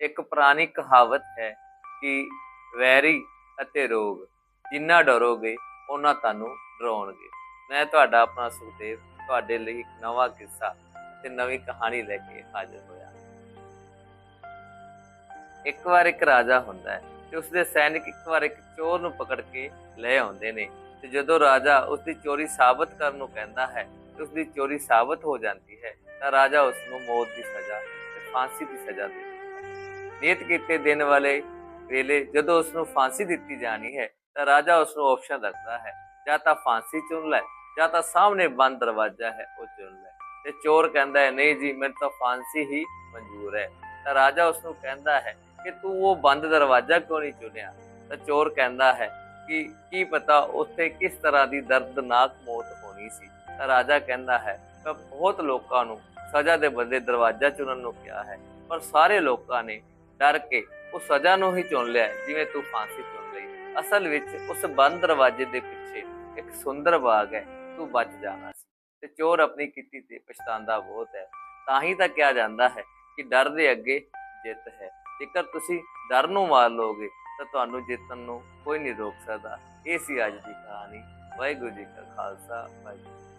ਇੱਕ ਪੁਰਾਣੀ ਕਹਾਵਤ ਹੈ ਕਿ ਵੈਰੀ ਅਤੇ ਰੋਗ, ਜਿੰਨਾ ਡਰੋਗੇ ਉਹਨਾਂ ਤੁਹਾਨੂੰ ਡਰਾਉਣਗੇ। ਮੈਂ ਤੁਹਾਡਾ ਆਪਣਾ ਸੁਖਦੇਵ, ਤੁਹਾਡੇ ਲਈ ਇੱਕ ਨਵਾਂ ਕਿੱਸਾ ਤੇ ਨਵੀਂ ਕਹਾਣੀ ਲੈ ਕੇ ਹਾਜ਼ਰ ਹੋਇਆ। ਇੱਕ ਵਾਰ ਇੱਕ ਰਾਜਾ ਹੁੰਦਾ ਹੈ ਤੇ ਉਸਦੇ ਸੈਨਿਕ ਇੱਕ ਵਾਰ ਇੱਕ ਚੋਰ ਨੂੰ ਪਕੜ ਕੇ ਲੈ ਆਉਂਦੇ ਨੇ ਤੇ ਜਦੋਂ ਰਾਜਾ ਉਸਦੀ ਚੋਰੀ ਸਾਬਤ ਕਰਨ ਨੂੰ ਕਹਿੰਦਾ ਹੈ ਤੇ ਉਸਦੀ ਚੋਰੀ ਸਾਬਤ ਹੋ ਜਾਂਦੀ ਹੈ ਤਾਂ ਰਾਜਾ ਉਸ ਨੂੰ ਮੌਤ ਦੀ ਸਜ਼ਾ ਤੇ ਫਾਂਸੀ ਦੀ ਸਜ਼ਾ ਦਿੰਦਾ ਨਿਯਤ ਕੀਤੇ ਦਿਨ ਵਾਲੇ ਵੇਲੇ ਜਦੋਂ ਉਸ ਨੂੰ ਫਾਂਸੀ ਦਿੱਤੀ ਜਾਣੀ ਹੈ, ਤਾਂ ਰਾਜਾ ਉਸ ਨੂੰ ਆਪਸ਼ਨ ਰੱਖਦਾ ਹੈ, ਜਾਂ ਤਾਂ ਫਾਂਸੀ ਚੁਣ ਲੈ, ਜਾਂ ਤਾਂ ਸਾਹਮਣੇ ਬੰਦ ਦਰਵਾਜ਼ਾ ਹੈ, ਉਹ ਚੁਣ ਲੈ। ਤੇ ਚੋਰ ਕਹਿੰਦਾ ਹੈ, ਨਹੀਂ ਜੀ, ਮੈਨੂੰ ਤਾਂ ਫਾਂਸੀ ਹੀ ਮਨਜ਼ੂਰ ਹੈ। ਤਾਂ ਰਾਜਾ ਉਸ ਨੂੰ ਕਹਿੰਦਾ ਹੈ ਕਿ ਤੂੰ ਉਹ ਬੰਦ ਦਰਵਾਜ਼ਾ ਕਿਉਂ ਨਹੀਂ ਚੁਣਿਆ? ਤਾਂ ਚੋਰ ਕਹਿੰਦਾ ਹੈ ਕਿ ਕੀ ਪਤਾ ਉੱਥੇ ਕਿਸ ਤਰ੍ਹਾਂ ਦੀ ਦਰਦਨਾਕ ਮੌਤ ਹੋਣੀ ਸੀ। ਤਾਂ ਰਾਜਾ ਕਹਿੰਦਾ ਹੈ, ਮੈਂ ਬਹੁਤ ਲੋਕਾਂ ਨੂੰ ਸਜ਼ਾ ਦੇ ਬਦਲੇ ਦਰਵਾਜ਼ਾ ਚੁਣਨ ਨੂੰ ਕਿਹਾ ਹੈ। ਪਰ ਸਾਰੇ ਲੋਕਾਂ ਨੇ ਡਰ ਕੇ ਉਹ ਸਜ਼ਾ ਨੂੰ ਹੀ ਚੁਣ ਲਿਆ ਜਿਵੇਂ ਤੂੰ ਫਾਂਸੀ ਚੁਣ ਲਈ। ਅਸਲ ਵਿੱਚ ਉਸ ਬੰਦ ਦਰਵਾਜ਼ੇ ਦੇ ਪਿੱਛੇ ਇੱਕ ਸੁੰਦਰ ਬਾਗ ਹੈ, ਤੂੰ ਬਚ ਜਾਣਾ ਸੀ। ਤੇ ਚੋਰ ਆਪਣੀ ਕੀਤੀ ਤੇ ਪਛਤਾਉਂਦਾ ਬਹੁਤ ਹੈ। ਤਾਂ ਹੀ ਤਾਂ ਕਿਹਾ ਜਾਂਦਾ ਹੈ ਕਿ ਡਰ ਦੇ ਅੱਗੇ ਜਿੱਤ ਹੈ। ਜੇਕਰ ਤੁਸੀਂ ਡਰ ਨੂੰ ਮਾਰ ਲੋਗੇ ਤਾਂ ਤੁਹਾਨੂੰ ਜਿੱਤਣ ਨੂੰ ਕੋਈ ਨਹੀਂ ਰੋਕ ਸਕਦਾ। ਇਹ ਸੀ ਅੱਜ ਦੀ ਕਹਾਣੀ। ਵਾਹਿਗੁਰੂ ਜੀ ਕਾ ਖਾਲਸਾ, ਵਾਹਿਗੁਰੂ ਜੀ